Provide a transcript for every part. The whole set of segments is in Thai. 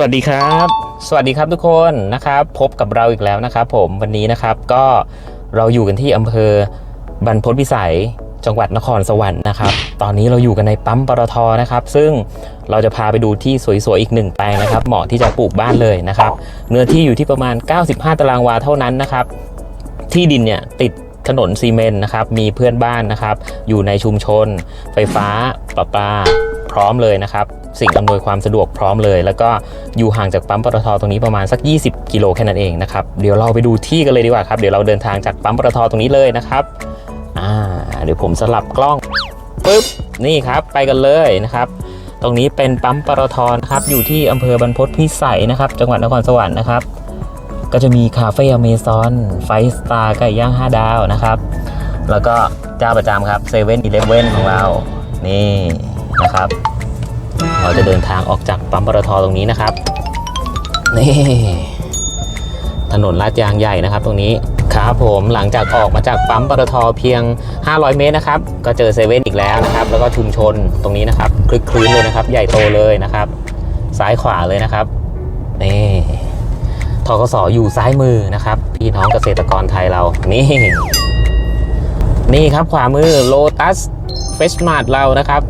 สวัสดีครับ สวัสดีครับทุกคนนะครับ พบกับเราอีกแล้วนะครับ ผมวันนี้นะครับก็เราอยู่กันที่อำเภอบรรพตพิสัยจังหวัดนครสวรรค์นะครับ ตอนนี้เราอยู่กันในปั๊มปตทนะครับ ซึ่งเราจะพาไปดูที่สวยๆ อีกหนึ่งแปลงนะครับ เหมาะที่จะปลูกบ้านเลยนะครับ เนื้อที่อยู่ที่ประมาณ 95 ตารางวาเท่านั้นนะครับ ที่ดินเนี่ยติดถนนซีเมนต์นะครับ มีเพื่อนบ้านนะครับ อยู่ในชุมชน ไฟฟ้าประปา พร้อมเลยนะครับ สิ่งอำนวยความสะดวกพร้อมเลย แล้วก็อยู่ห่างจากปั๊มปตทตรงนี้ประมาณสัก 20 กิโลแค่นั้นเองนะครับเดี๋ยวเราไปดูที่กันเลยดีกว่าครับเดี๋ยวเราเดินทางจากปั๊มปตทตรงนี้เลยนะครับอ่าเดี๋ยวผมสลับกล้องปุ๊บนี่ครับไปกันเลยนะครับตรงนี้เป็นปั๊มปตทนะครับอยู่ที่อำเภอบรรพตพิสัยนะครับ จังหวัดนครสวรรค์นะครับ ก็จะมีคาเฟ่อเมซอนไฟสตาร์ไก่ย่าง 5 ดาวนะครับ แล้วก็เจ้าประจำครับเซเว่นอีเลฟเว่นของเรานี่นะครับ เราจะเดินทางออกจากปั๊มปตทตรงนี้นะครับนี่ถนนลาดยางใหญ่นะครับ ตรงนี้ครับผมหลังจากออกมาจากปั๊มปตทเพียง 500 เมตรนะครับ ก็เจอเซเว่นอีกแล้วนะครับ แล้วก็ชุมชนตรงนี้นะครับคลึกคลื้นเลยนะครับ ใหญ่โตเลยนะครับ ซ้ายขวาเลยนะครับนี่ทกสอยู่ซ้ายมือนะครับ พี่น้องเกษตรกรไทยเรานี่นี่ครับขวามือโลตัสเฟสมาร์ทเรานะครับ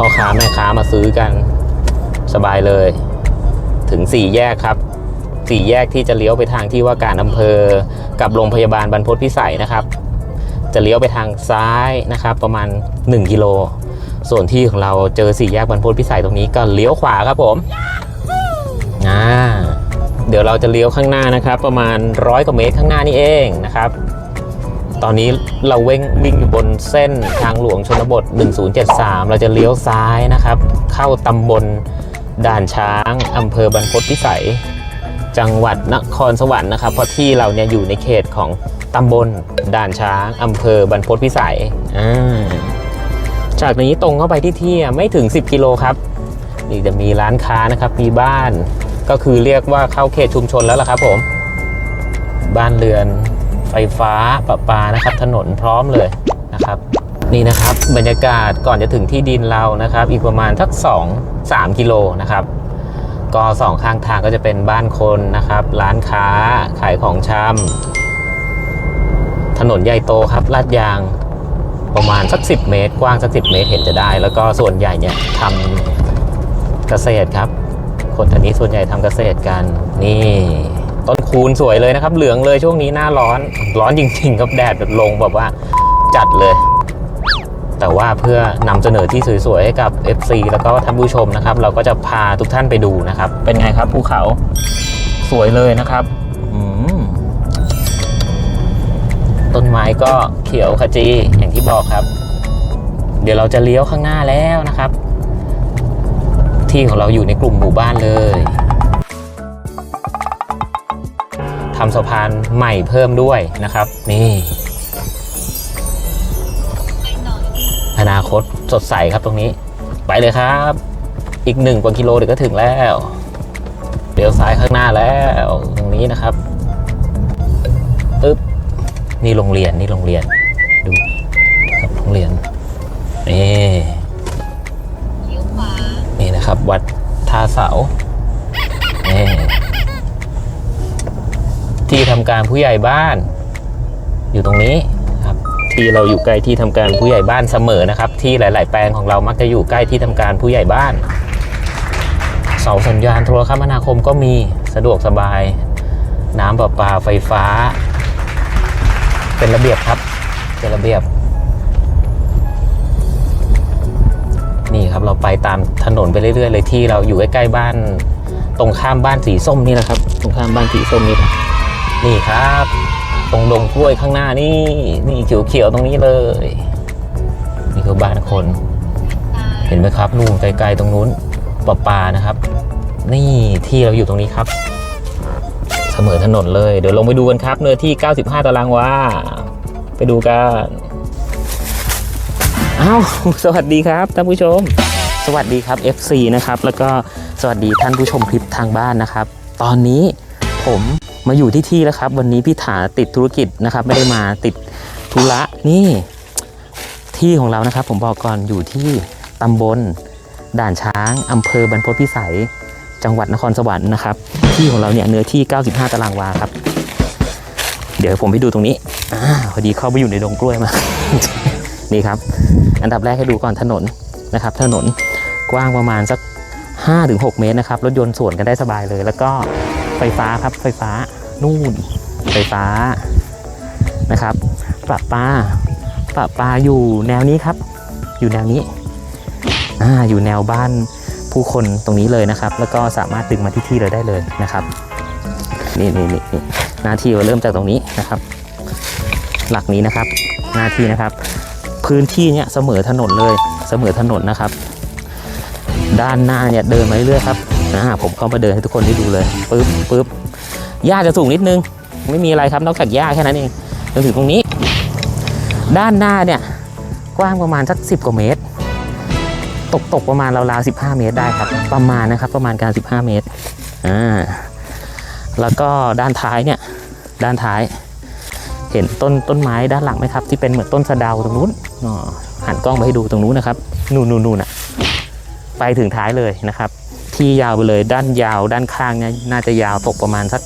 พ่อค้าแม่ค้ามาซื้อกัน สบายเลย ถึงสี่แยกครับสี่แยกที่จะเลี้ยวไปทางที่ว่าการอำเภอกับโรงพยาบาลบรรพตพิสัยนะครับ จะเลี้ยวไปทางซ้ายนะครับ ประมาณ 1กิโลส่วนที่ของเราเจอสี่แยกบรรพตพิสัยตรงนี้ก็เลี้ยวขวาครับผมอ่าเดี๋ยวเราจะเลี้ยวข้างหน้านะครับ ประมาณร้อยกว่าเมตรข้างหน้านี่เองนะครับ ตอนนี้เราเว้งวิ่งอยู่บนเส้นทางหลวงชนบท 1073 เราจะเลี้ยวซ้ายนะครับ เข้าตำบลด่านช้างอำเภอบรรพตพิสัย จังหวัดนครสวรรค์นะครับ เพราะที่เราเนี่ยอยู่ในเขตของตำบลด่านช้างอำเภอบรรพตพิสัยจากนี้ตรงเข้าไปที่ที่ไม่ถึง 10 กิโลครับ นี่จะมีร้านค้านะครับ มีบ้าน ก็คือเรียกว่าเข้าเขตชุมชนแล้วล่ะครับผม บ้านเรือน ไฟฟ้าประปานะครับ ถนนพร้อมเลยนะครับนี่นะครับบรรยากาศก่อนจะถึงที่ดินเรานะครับ อีกประมาณทัก 2 3 กิโลนะครับ ก็สองข้างทางก็จะเป็นบ้านคนนะครับ ร้านค้าขายของชำถนนใหญ่โตครับลาดยางประมาณสัก 10 เมตร กว้างสัก 10 เมตรเห็นจะได้ แล้วก็ส่วนใหญ่เนี่ยทำเกษตรครับ คนแถวนี้ส่วนใหญ่ทำเกษตรกันนี่ ต้นคูณสวยเลยนะครับ เหลืองเลยช่วงนี้หน้าร้อน ร้อนจริง ๆ ครับแดดแบบลงแบบว่าจัดเลย แต่ว่าเพื่อนำเสนอที่สวยๆให้กับ FC แล้วก็ท่านผู้ชมนะครับ เราก็จะพาทุกท่านไปดูนะครับ เป็นไงครับภูเขาสวยเลยนะครับต้นไม้ก็เขียวขจีอย่างที่บอกครับ เดี๋ยวเราจะเลี้ยวข้างหน้าแล้วนะครับ ที่ของเราอยู่ในกลุ่มหมู่บ้านเลย ทำสะพานใหม่เพิ่มด้วยนะครับ นี่อนาคตสดใสครับตรงนี้ ไปเลยครับ อีกหนึ่งกว่ากิโลเดี๋ยวก็ถึงแล้วเดี๋ยวซ้ายข้างหน้าแล้วตรงนี้นะครับปึ๊บนี่โรงเรียนนี่โรงเรียนดูครับโรงเรียนนี่นี่นะครับ วัดท่าเสา ที่ทำการผู้ใหญ่บ้าน อยู่ตรงนี้ครับที่เราอยู่ใกล้ที่ทำการผู้ใหญ่บ้านเสมอนะครับ ที่หลาย ๆ แปลงของเรามักจะอยู่ใกล้ที่ทำการผู้ใหญ่บ้าน เสาสัญญาณโทรคมนาคมก็มีสะดวกสบาย น้ำประปาไฟฟ้า เป็นระเบียบครับ เป็นระเบียบนี่ครับเราไปตามถนนไปเรื่อยๆเลยที่เราอยู่ใกล้ๆบ้าน ตรงข้ามบ้านสีส้มนี่แหละครับ ตรงข้ามบ้านสีส้มนี่ครับ นี่ครับ ตรงดงกล้วยข้างหน้านี่ นี่เขียวๆตรงนี้เลย นี่คือบ้านคน เห็นไหมครับนู่นไกลๆตรงนู้นปลาปานะครับ นี่ที่เราอยู่ตรงนี้ครับ เสมอถนนเลย เดี๋ยวลงไปดูกันครับ เนื้อที่ 95 ตารางวาไปดูกันอ้าวสวัสดีครับท่านผู้ชม สวัสดีครับ FC นะครับ แล้วก็สวัสดีท่านผู้ชมคลิปทางบ้านนะครับ ตอนนี้ผม มาอยู่ที่ที่แล้วครับ วันนี้พี่ถาติดธุรกิจนะครับ ไม่ได้มาติดธุระนี่ ที่ของเรานะครับ ผมบอกก่อนอยู่ที่ตำบลด่านช้างอำเภอบรรพตพิสัย จังหวัดนครสวรรค์นะครับ ที่ของเราเนี่ยเนื้อที่ 95 ตารางวาครับ เดี๋ยวผมไปดูตรงนี้อาพอดีเข้าไปอยู่ในดงกล้วยมา นี่ครับ อันดับแรกให้ดูก่อนถนนนะครับ ถนนกว้างประมาณสัก5-6 เมตรนะครับ รถยนต์สวนกันได้สบายเลย แล้วก็ไฟฟ้าครับไฟฟ้า นู่นไฟฟ้านะครับประปลาประปาอยู่แนวนี้ครับ อยู่แนวนี้อ่าอยู่แนวบ้านผู้คนตรงนี้เลยนะครับ แล้วก็สามารถดึงมาที่ที่เลยได้เลยนะครับนี่นี่นี่นี่หน้าที่เราเริ่มจากตรงนี้นะครับ หลักนี้นะครับ หน้าที่นะครับ พื้นที่เนี้ยเสมอถนนเลยเสมอถนนนะครับ ด้านหน้าเนี่ยเดินมาเรื่อยๆครับอ่าผมเข้ามาเดินให้ทุกคนได้ดูเลยปึ๊บปึ๊บ หญ้าจะสูงนิดนึง ไม่มีอะไรครับนอกจากหญ้าแค่นั้นเองจนถึงตรงนี้ ด้านหน้าเนี่ยกว้างประมาณสักสิบกว่าเมตร ตกตกประมาณราวๆ15 เมตรได้ครับ ประมาณนะครับประมาณการ 15 เมตรอ่าแล้วก็ด้านท้ายเนี่ยด้านท้าย เห็นต้นต้นไม้ด้านหลังไหมครับ ที่เป็นเหมือนต้นสะเดาตรงนู้นอ๋อหันกล้องไปให้ดูตรงนู้นนะครับนู่นนู่นนู่นอะไปถึงท้ายเลยนะครับ ที่ยาวไปเลยด้านยาวด้านข้างเนี่ยน่าจะยาวตกประมาณสัก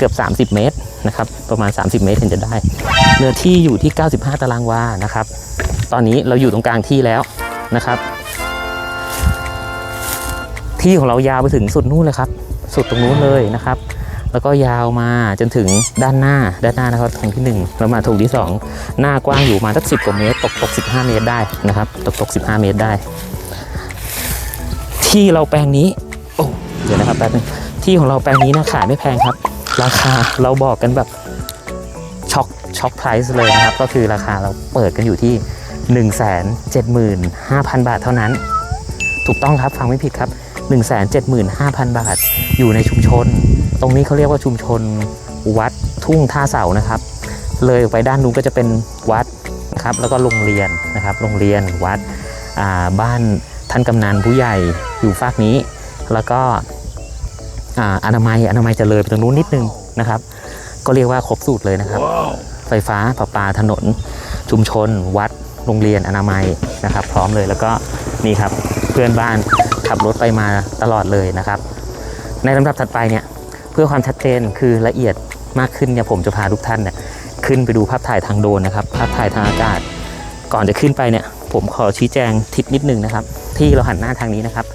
เกือบ 30 เมตรนะครับประมาณ 30 เมตรถึงจะได้ เนื้อที่อยู่ที่ 95 ตารางวานะครับ ตอนนี้เราอยู่ตรงกลางที่แล้วนะครับ ที่ของเรายาวไปถึงสุดนู่นเลยครับ สุดตรงนู้นเลยนะครับ แล้วก็ยาวมาจนถึงด้านหน้าด้านหน้านะครับทางที่1แล้วมาถูกที่ 2 หน้ากว้างอยู่มาสักสิกว่าเมตรตกตก15 เมตรได้นะครับ ตกตก15 เมตรได้ ที่เราแปลงนี้โอ้เดี๋ยวนะครับแป๊บนึงที่ของเราแปลงนี้นะขายไม่แพงครับ ราคาเราบอกกันแบบช็อกช็อกไพรซ์เลยนะครับ ก็คือราคาเราเปิดกันอยู่ที่ 1 7 5 0 0 0 บาทเท่านั้น ถูกต้องครับฟังไม่ผิดครับ 175,000 บาทอยู่ในชุมชน ตรงนี้เขาเรียกว่าชุมชนวัดทุ่งท่าเสานะครับ เลยไปด้านนู้นก็จะเป็นวัดนะครับแล้วก็โรงเรียนนะครับ โรงเรียนวัดบ้านท่านกำนันผู้ใหญ่อยู่ฝากนี้ แล้วก็ อ่าอนามัยอนามัยจะเลยไปตรงนู้นนิดนึงนะครับ ก็เรียกว่าครบสูตรเลยนะครับ ไฟฟ้าประปาถนน ชุมชน วัดโรงเรียนอนามัยนะครับ พร้อมเลยแล้วก็นี่ครับเพื่อนบ้านขับรถไปมาตลอดเลยนะครับ ในลำดับถัดไปเนี่ยเพื่อความชัดเจนคือละเอียดมากขึ้นเนี่ยผมจะพาทุกท่านเนี่ยขึ้นไปดูภาพถ่ายทางโดรนนะครับ ภาพถ่ายทางอากาศ ก่อนจะขึ้นไปเนี่ยผมขอชี้แจงทิศนิดนึงนะครับ ที่เราหันหน้าทางนี้นะครับ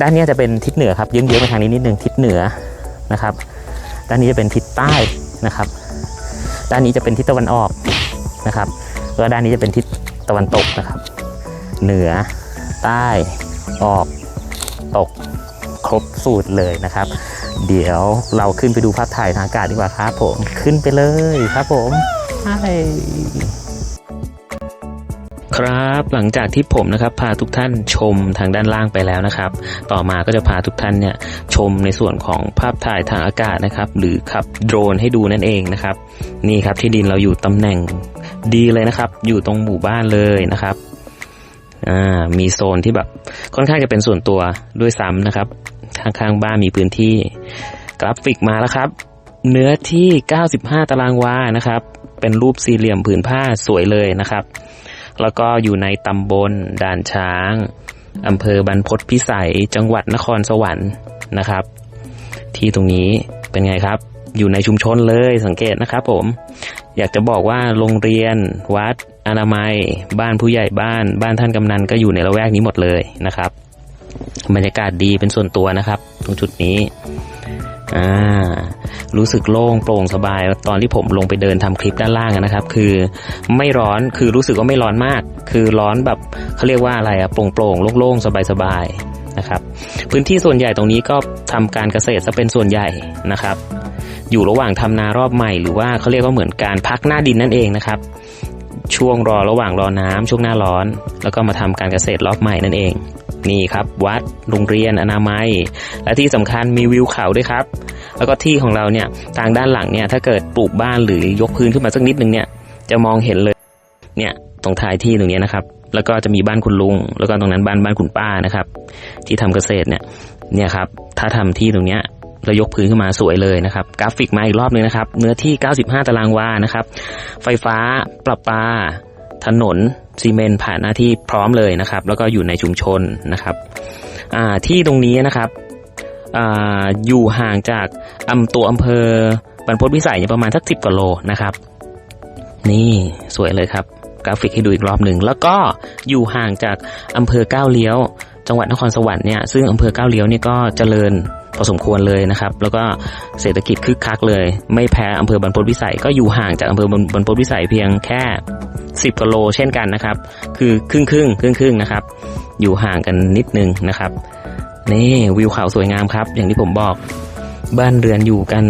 ด้านนี้จะเป็นทิศเหนือครับเยื้องๆไปทางนี้นิดนึงทิศเหนือนะครับ ด้านนี้จะเป็นทิศใต้นะครับ ด้านนี้จะเป็นทิศตะวันออกนะครับแล้วด้านนี้จะเป็นทิศตะวันตกนะครับ เหนือใต้ออกตกครบสูตรเลยนะครับ เดี๋ยวเราขึ้นไปดูภาพถ่ายทางอากาศดีกว่าครับผมขึ้นไปเลยครับผมใช่ ครับ หลังจากที่ผมนะครับพาทุกท่านชมทางด้านล่างไปแล้วนะครับ ต่อมาก็จะพาทุกท่านเนี่ยชมในส่วนของภาพถ่ายทางอากาศนะครับ หรือขับโดรนให้ดูนั่นเองนะครับ นี่ครับที่ดินเราอยู่ตำแหน่งดีเลยนะครับ อยู่ตรงหมู่บ้านเลยนะครับอ่ามีโซนที่แบบค่อนข้างจะเป็นส่วนตัวด้วยซ้ำนะครับข้างๆบ้านมีพื้นที่ กราฟิกมาแล้วครับ เนื้อที่ 95 ตารางวานะครับ เป็นรูปสี่เหลี่ยมผืนผ้าสวยเลยนะครับ แล้วก็อยู่ในตำบลด่านช้างอำเภอบรรพตพิสัยจังหวัดนครสวรรค์นะครับ ที่ตรงนี้เป็นไงครับ อยู่ในชุมชนเลยสังเกตนะครับผม อยากจะบอกว่าโรงเรียน วัด อนามัย บ้านผู้ใหญ่บ้าน บ้านท่านกำนันก็อยู่ในละแวกนี้หมดเลยนะครับ บรรยากาศดีเป็นส่วนตัวนะครับ ตรงจุดนี้ อ่ารู้สึกโล่งโปร่งสบาย ตอนที่ผมลงไปเดินทำคลิปด้านล่างนะครับ คือไม่ร้อนคือรู้สึกว่าไม่ร้อนมาก คือร้อนแบบเขาเรียกว่าอะไรอะโปร่งโปร่งๆโล่งๆสบายๆนะครับ พื้นที่ส่วนใหญ่ตรงนี้ก็ทำการเกษตรซะเป็นส่วนใหญ่นะครับ อยู่ระหว่างทำนารอบใหม่ หรือว่าเขาเรียกว่าเหมือนการพักหน้าดินนั่นเองนะครับ ช่วงรอระหว่างรอน้ำช่วงหน้าร้อน แล้วก็มาทำการเกษตรรอบใหม่นั่นเอง นี่ครับวัดโรงเรียนอนามัย และที่สำคัญมีวิวเขาด้วยครับ แล้วก็ที่ของเราเนี่ยทางด้านหลังเนี่ยถ้าเกิดปลูกบ้านหรือยกพื้นขึ้นมาสักนิดนึงเนี่ยจะมองเห็นเลยเนี่ยตรงท้ายที่ตรงนี้นะครับ แล้วก็จะมีบ้านคุณลุง แล้วก็ตรงนั้นบ้านบ้านคุณป้านะครับ ที่ทำเกษตรเนี่ยเนี่ยครับถ้าทำที่ตรงเนี้ยเรายกพื้นขึ้นมาสวยเลยนะครับ กราฟิกมาอีกรอบนึงนะครับ เนื้อที่ 95 ตารางวานะครับ ไฟฟ้าประปา ถนน ซีเมนต์ผ่านหน้าที่พร้อมเลยนะครับ แล้วก็อยู่ในชุมชนนะครับที่ตรงนี้นะครับออยู่ห่างจากอำตัวอำเภอบรรพตวิสัยประมาณสักสิบกว่าโลนะครับ นี่สวยเลยครับ กราฟิกให้ดูอีกรอบหนึ่งแล้วก็อยู่ห่างจากอำเภอก้าวเลี้ยว จังหวัดนครสวรรค์เนี่ยซึ่งอำเภอก้าวเลี้ยวเนี่ยก็เจริญ พอสมควรเลยนะครับ แล้วก็เศรษฐกิจคึกคักเลย ไม่แพ้อำเภอบรรพตวิสัยก็อยู่ห่างจากอำเภอบรรบรรพตวิสัยเพียงแค่ 10กิโลเช่นกันนะครับ คือครึ่งครึ่งครึ่งครึ่งนะครับ อยู่ห่างกันนิดนึงนะครับนี่วิวเขาสวยงามครับ อย่างที่ผมบอกบ้านเรือนอยู่กัน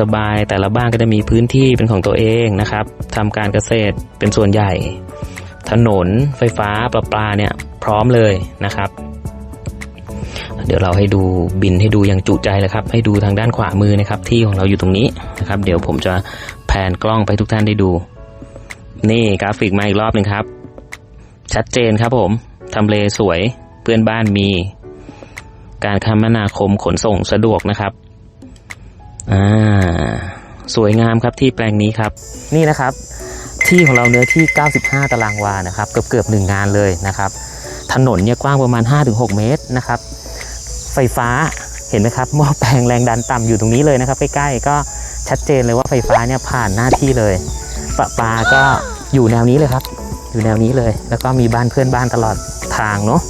สบายๆแต่ละบ้านก็จะมีพื้นที่เป็นของตัวเองนะครับทำการเกษตรเป็นส่วนใหญ่ ถนนไฟฟ้าประปาเนี่ยพร้อมเลยนะครับ เดี๋ยวเราให้ดูบินให้ดูอย่างจุใจเลยครับ ให้ดูทางด้านขวามือนะครับ ที่ของเราอยู่ตรงนี้นะครับ เดี๋ยวผมจะแผนกล้องไปทุกท่านได้ดู นี่กราฟิกมาอีกรอบหนึ่งครับ ชัดเจนครับผมทำเลสวยเพื่อนบ้านมี การคมนาคมขนส่งสะดวกนะครับอ่าสวยงามครับที่แปลงนี้ครับ นี่นะครับ ที่ของเราเนื้อที่ 95 ตารางวานะครับ เกือบเกือบหนึ่งงานเลยนะครับ ถนนเนี่ยกว้างประมาณ 5-6 เมตรนะครับ ไฟฟ้าเห็นไหมครับหม้อแปลงแรงดันต่ำอยู่ตรงนี้เลยนะครับใกล้ๆก็ชัดเจนเลยว่าไฟฟ้าเนี่ยผ่านหน้าที่เลยประปาก็อยู่แนวนี้เลยครับ อยู่แนวนี้เลย แล้วก็มีบ้านเพื่อนบ้านตลอดทางเนาะ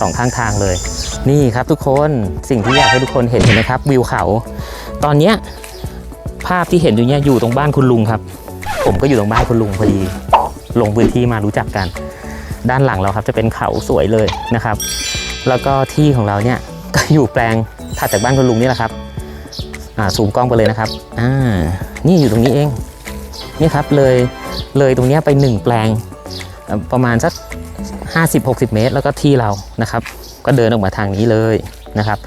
สองข้างทางเลย นี่ครับทุกคนสิ่งที่อยากให้ทุกคนเห็นเห็นไหมครับ วิวเขา ตอนเนี้ยภาพที่เห็นอยู่เนี่ยอยู่ตรงบ้านคุณลุงครับ ผมก็อยู่ตรงบ้านคุณลุงพอดีลงพื้นที่มารู้จักกัน ด้านหลังเราครับจะเป็นเขาสวยเลยนะครับ แล้วก็ที่ของเราเนี่ย ก็อยู่แปลงถัดจากบ้านคุณลุงนี่แหละครับอ่าซูมกล้องไปเลยนะครับอ่านี่อยู่ตรงนี้เองนี่ครับเลยเลยตรงนี้ไปหนึ่งแปลงประมาณสัก 50-60 เมตร แล้วก็ที่เรานะครับ ก็เดินออกมาทางนี้เลยนะครับ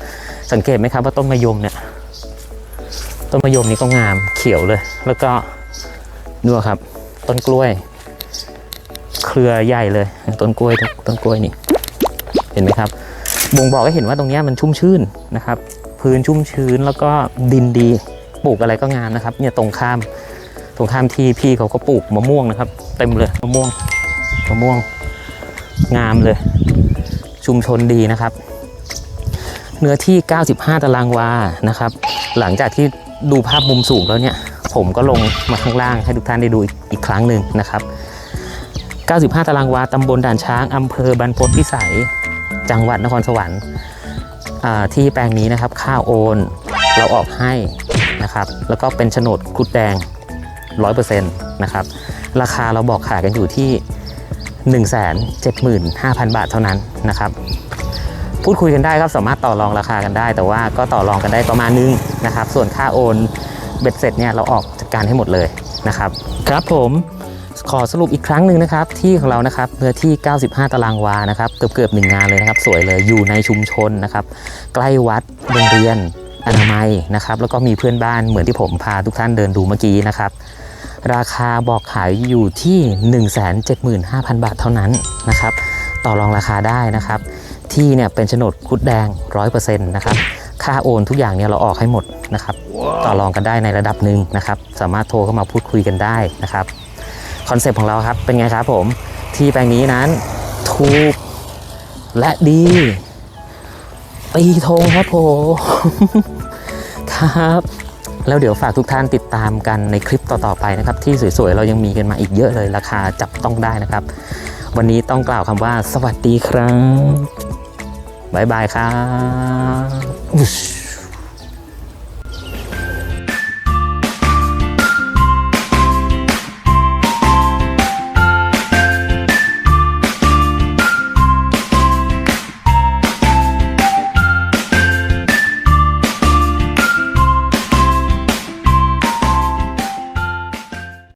สังเกตไหมครับว่าต้นมะยมเนี่ยต้นมะยมนี้ก็งามเขียวเลย แล้วก็ดูครับต้นกล้วย เครือใหญ่เลยต้นกล้วยต้นกล้วยนี่เห็นไหมครับ บ่งบอกให้เห็นว่าตรงนี้มันชุ่มชื้นนะครับ พื้นชุ่มชื้นแล้วก็ดินดีปลูกอะไรก็งามนะครับ เนี่ยตรงข้ามตรงข้ามที่พี่เขาก็ปลูกมะม่วงนะครับ เต็มเลยมะม่วงมะม่วงงามเลย ชุมชนดีนะครับ เนื้อที่ 95 ตารางวานะครับ หลังจากที่ดูภาพมุมสูงแล้วเนี่ย ผมก็ลงมาข้างล่างให้ทุกท่านได้ดูอีกอีกครั้งหนึ่งนะครับ 95 ตารางวาตำบลด่านช้างอำเภอบรรพตพิสัย จังหวัดนครสวรรค์ที่แปลงนี้นะครับค่าโอนเราออกให้นะครับ แล้วก็เป็นโฉนดคุดแดง 100%นะครับ ราคาเราบอกขายกันอยู่ที่ 175,000 บาทเท่านั้นนะครับ พูดคุยกันได้ครับสามารถต่อรองราคากันได้ แต่ว่าก็ต่อรองกันได้ประมาณนึงนะครับ ส่วนค่าโอนเบ็ดเสร็จเนี่ยเราออกจัดการให้หมดเลยนะครับ ครับผม ขอสรุปอีกครั้งหนึ่งนะครับ ที่ของเรานะครับเนื้อที่ 95 ตารางวานะครับเกือบเกือบหนึ่งงานเลยนะครับ สวยเลยอยู่ในชุมชนนะครับ ใกล้วัดโรงเรียนอนามัยนะครับ แล้วก็มีเพื่อนบ้านเหมือนที่ผมพาทุกท่านเดินดูเมื่อกี้นะครับราคาบอกขายอยู่ที่ 175,000 บาทเท่านั้นนะครับ ต่อรองราคาได้นะครับ ที่เนี่ยเป็นโฉนดคุดแดง 100%นะครับ ค่าโอนทุกอย่างเนี่ยเราออกให้หมดนะครับ ต่อรองกันได้ในระดับหนึ่งนะครับ สามารถโทรเข้ามาพูดคุยกันได้นะครับ คอนเซปต์ของเราครับ เป็นไงครับผมที่แปลงนี้นั้นถูกและดีตีธงครับผมครับ แล้วเดี๋ยวฝากทุกท่านติดตามกันในคลิปต่อๆไปนะครับ ที่สวยๆ เรายังมีกันมาอีกเยอะเลยราคาจับต้องได้นะครับ วันนี้ต้องกล่าวคำว่าสวัสดีครับบ๊ายบายครับ